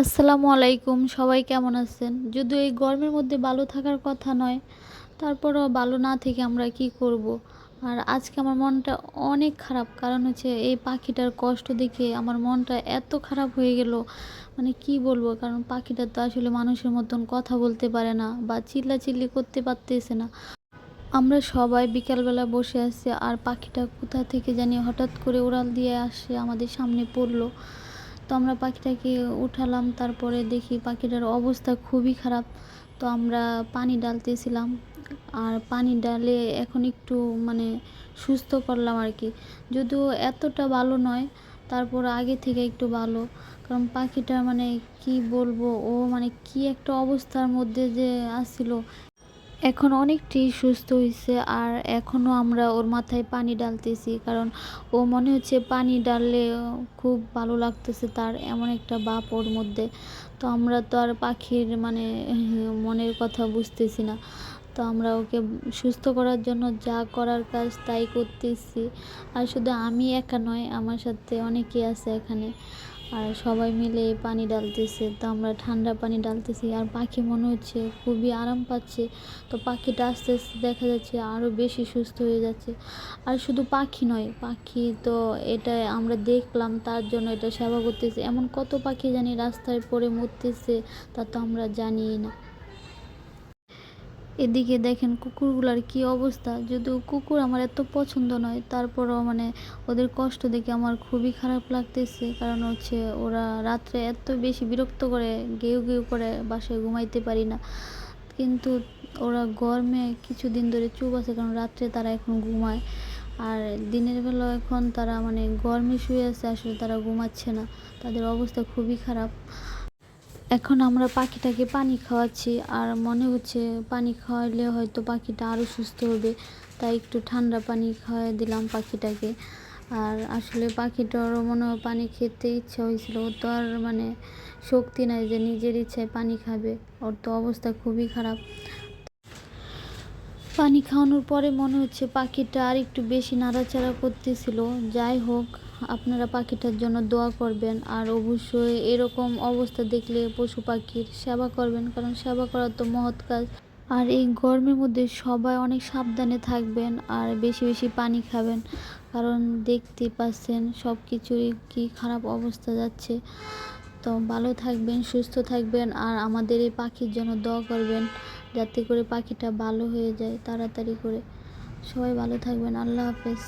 আসসালামু আলাইকুম, সবাই কেমন আছেন? যদিও এই গরমের মধ্যে ভালো থাকার কথা নয়, তারপরও ভালো না থেকে আমরা কি করব। আর আজকে আমার মনটা অনেক খারাপ, কারণ হচ্ছে এই পাখিটার কষ্ট দেখে আমার মনটা এত খারাপ হয়ে গেল। মানে কি বলব, কারণ পাখিটা তো আসলে মানুষের মতন কথা বলতে পারে না বা চিল্লাচিল্লি করতে পারতেছে না। আমরা সবাই বিকালবেলা বসে আছি আর পাখিটা কোথা থেকে জানি হঠাৎ করে উড়াল দিয়ে আসে আমাদের সামনে পড়ল। তো আমরা পাখিটাকে উঠালাম, তারপরে দেখি পাখিটার অবস্থা খুবই খারাপ। তো আমরা পানি ডালতেছিলাম আর পানি ডালে এখন একটু মানে সুস্থ করলাম আর কি যদিও এতটা ভালো নয়, তারপর আগে থেকে একটু ভালো। কারণ পাখিটা মানে কি বলব, ও মানে কি একটা অবস্থার মধ্যে যে আসছিল। এখন অনেকটি সুস্থ হয়েছে আর এখনও আমরা ওর মাথায় পানি ডালতেছি কারণ ও মনে হচ্ছে পানি ডাললে খুব ভালো লাগতেছে তার এমন একটা বাপ ওর মধ্যে। তো আমরা তো আর পাখির মানে মনের কথা বুঝতেছি না। তো আমরা ওকে সুস্থ করার জন্য যা করার কাজ তাই করতেছি। আর শুধু আমি একা নয়, আমার সাথে অনেকেই আছে এখানে। আর সবাই মিলে পানি ডালতেছে তো আমরা ঠান্ডা পানি ডালতেছি আর পাখি মনে হচ্ছে খুবই আরাম পাচ্ছে। তো পাখিটা আস্তে আস্তে দেখা যাচ্ছে আরও বেশি সুস্থ হয়ে যাচ্ছে। আর শুধু পাখি নয়, পাখি তো এটা আমরা দেখলাম, তার জন্য এটা সেবা করতেছে। এমন কত পাখি জানি রাস্তায় পড়ে মরতেছে, তা তো আমরা জানি না। এদিকে দেখেন কুকুরগুলার কি অবস্থা। যদিও কুকুর আমার এত পছন্দ নয়, তারপরও মানে ওদের কষ্ট দেখে আমার খুবই খারাপ লাগতেছে। কারণ হচ্ছে ওরা রাত্রে এত বেশি বিরক্ত করে, গেউ গেউ করে বাসায় ঘুমাইতে পারি না। কিন্তু ওরা গরমে কিছুদিন ধরে চুপ আছে, কারণ রাত্রে তারা এখন ঘুমায়। আর দিনের বেলা এখন তারা মানে গরমে শুয়ে আছে, আসলে তারা ঘুমাচ্ছে না। তাদের অবস্থা খুবই খারাপ। এখন আমরা পাখিটাকে পানি খাওয়াচ্ছি আর মনে হচ্ছে পানি খাওয়ালে হয়তো পাখিটা আরও সুস্থ হবে। তাই একটু ঠান্ডা পানি খাওয়াই দিলাম পাখিটাকে। আর আসলে পাখিটারও মনে হয় পানি খেতে ইচ্ছা হয়েছিল। ওর তো আর মানে শক্তি নাই যে নিজের ইচ্ছায় পানি খাবে। ওর তো অবস্থা খুবই খারাপ। পানি খাওয়ানোর পরে মনে হচ্ছে পাখিটা আর একটু বেশি নাড়াচাড়া করতেছিল। যাই হোক, আপনারা পাখিটার জন্য দোয়া করবেন। আর অবশ্যই এরকম অবস্থা দেখলে পশু পাখির সেবা করবেন, কারণ সেবা করা তো মহৎ কাজ। আর এই গরমের মধ্যে সবাই অনেক সাবধানে থাকবেন আর বেশি বেশি পানি খাবেন, কারণ দেখতে পাচ্ছেন সব কিছুরই কি খারাপ অবস্থা যাচ্ছে। তো ভালো থাকবেন, সুস্থ থাকবেন, আর আমাদের এই পাখির জন্য দোয়া করবেন। যাতে করে পাখিটা ভালো হয়ে যায় তাড়াতাড়ি করে। সবাই ভালো থাকবেন আল্লাহ হাফেজ।